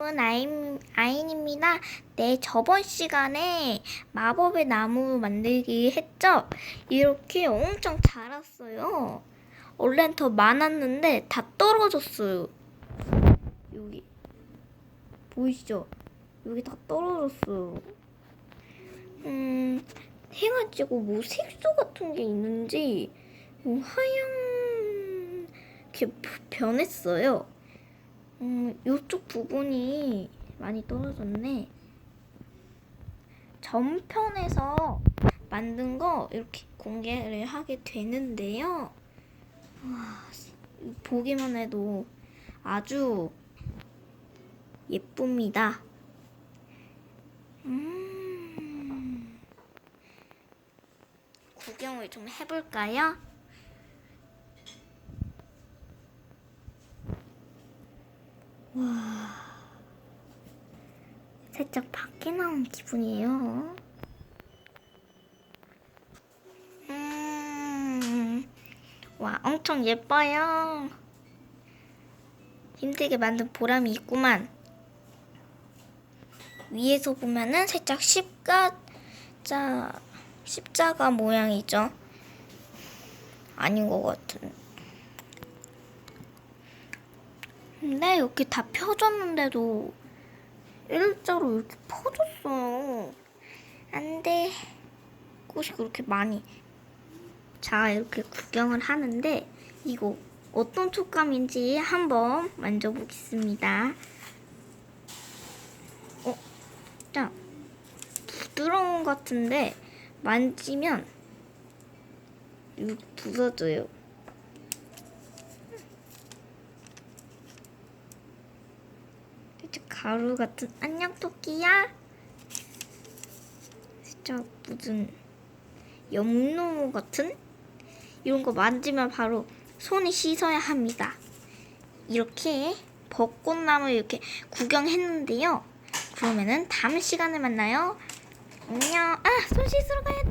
아인, 아인입니다. 네, 저번 시간에 마법의 나무 만들기 했죠? 이렇게 엄청 자랐어요. 원래는 더 많았는데 다 떨어졌어요. 여기. 보이시죠? 여기 다 떨어졌어요. 음, 해가지고 뭐 색소 같은 게 있는지 뭐 하얀 게 변했어요. 음, 요쪽 부분이 많이 떨어졌네. 전편에서 만든 거 이렇게 공개를 하게 되는데요. 와, 보기만 해도 아주 예쁩니다. 음, 구경을 좀 해볼까요? 살짝 밖에 나온 기분이에요. 음, 와, 엄청 예뻐요. 힘들게 만든 보람이 있구만. 위에서 보면은 살짝 십자자, 십자가 모양이죠. 아닌 것 같은. 근데 이렇게 다 펴졌는데도 일자로 이렇게 퍼졌어요. 안 돼. 꽃이 그렇게 많이. 자, 이렇게 구경을 하는데, 이거 어떤 촉감인지 한번 만져보겠습니다. 어, 자, 부드러운 것 같은데, 만지면, 이거 부서져요. 진짜 가루 같은 안녕 토끼야. 진짜 무슨 염노 같은 이런 거 만지면 바로 손이 씻어야 합니다. 이렇게 벚꽃나무 이렇게 구경했는데요. 그러면은 다음 시간에 만나요. 안녕. 아, 손 씻으러 가야 돼.